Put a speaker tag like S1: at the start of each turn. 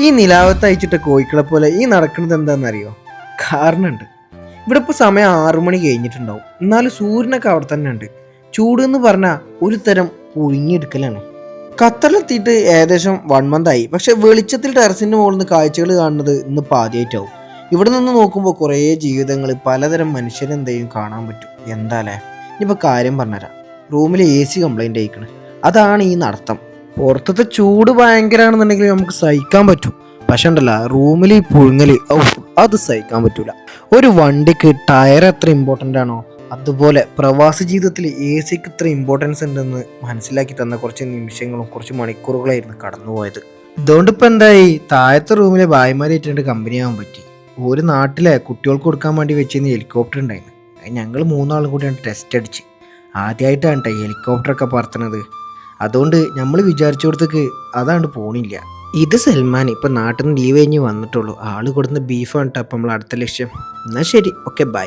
S1: ഈ നിലാവത്ത് അയച്ചിട്ട കോഴിക്കളെ പോലെ ഈ നടക്കുന്നത് എന്താണെന്നറിയോ? കാരണമുണ്ട് ഇവിടെ ഇപ്പോൾ സമയം ആറു മണി കഴിഞ്ഞിട്ടുണ്ടാവും. എന്നാലും സൂര്യനൊക്കെ അവിടെ തന്നെ ഉണ്ട്. ചൂട് എന്ന് പറഞ്ഞാൽ ഒരു തരം പുഴുങ്ങിയെടുക്കലാണ്. ഖത്തറിലെത്തിയിട്ട് ഏകദേശം വൺ മന്ത് ആയി. പക്ഷെ വെളിച്ചത്തിൽ ടെറസിന്റെ മുകളിൽ നിന്ന് കാഴ്ചകൾ കാണുന്നത് ഇന്ന് പാതിയായിട്ടാവും. ഇവിടെ നിന്ന് നോക്കുമ്പോൾ കുറേ ജീവിതങ്ങൾ പലതരം മനുഷ്യരെന്തെയും കാണാൻ പറ്റും. എന്താലേ ഇനിയിപ്പോൾ കാര്യം പറഞ്ഞുതരാം. റൂമിൽ എ സി കംപ്ലൈന്റ് ആയിക്കണ്. അതാണ് ഈ നടത്തം. പുറത്തത്തെ ചൂട് ഭയങ്കരമാണെന്നുണ്ടെങ്കിൽ നമുക്ക് സഹിക്കാൻ പറ്റും. പക്ഷെ ഉണ്ടല്ല റൂമിൽ ഈ പുഴുങ്ങൽ ഔ അത് സഹിക്കാൻ പറ്റൂല. ഒരു വണ്ടിക്ക് ടയർ എത്ര ഇമ്പോർട്ടന്റ് ആണോ? അതുപോലെ പ്രവാസി ജീവിതത്തിൽ എ സിക്ക് ഇത്ര ഇമ്പോർട്ടൻസ് ഉണ്ടെന്ന് മനസ്സിലാക്കി തന്ന കുറച്ച് നിമിഷങ്ങളും കുറച്ച് മണിക്കൂറുകളായിരുന്നു കടന്നുപോയത്. ഇതുകൊണ്ട് ഇപ്പം എന്തായി? താഴത്തെ റൂമിലെ ഭായിമാരായിട്ട് കമ്പനി പറ്റി. ഒരു നാട്ടിലെ കുട്ടികൾക്ക് കൊടുക്കാൻ വേണ്ടി വെച്ചിരുന്ന ഹെലികോപ്റ്റർ ഉണ്ടായിരുന്നു. ഞങ്ങൾ മൂന്നാളും കൂടിയാണ് ടെസ്റ്റ് അടിച്ച്. ആദ്യമായിട്ടാണ് കേട്ടോ ഹെലികോപ്റ്ററൊക്കെ പറത്തണത് അതുകൊണ്ട് നമ്മൾ വിചാരിച്ചിടത്തേക്ക് അതാണ് പോണില്ല. ഇത് സൽമാൻ ഇപ്പം നാട്ടിൽ നിന്ന് ലീവ് കഴിഞ്ഞ് വന്നിട്ടുള്ളൂ. ആൾ കൊടുക്കുന്ന ബീഫാണ് കേട്ടോ അപ്പം നമ്മൾ അടുത്ത ലക്ഷ്യം. എന്നാൽ ശരി. Okay bye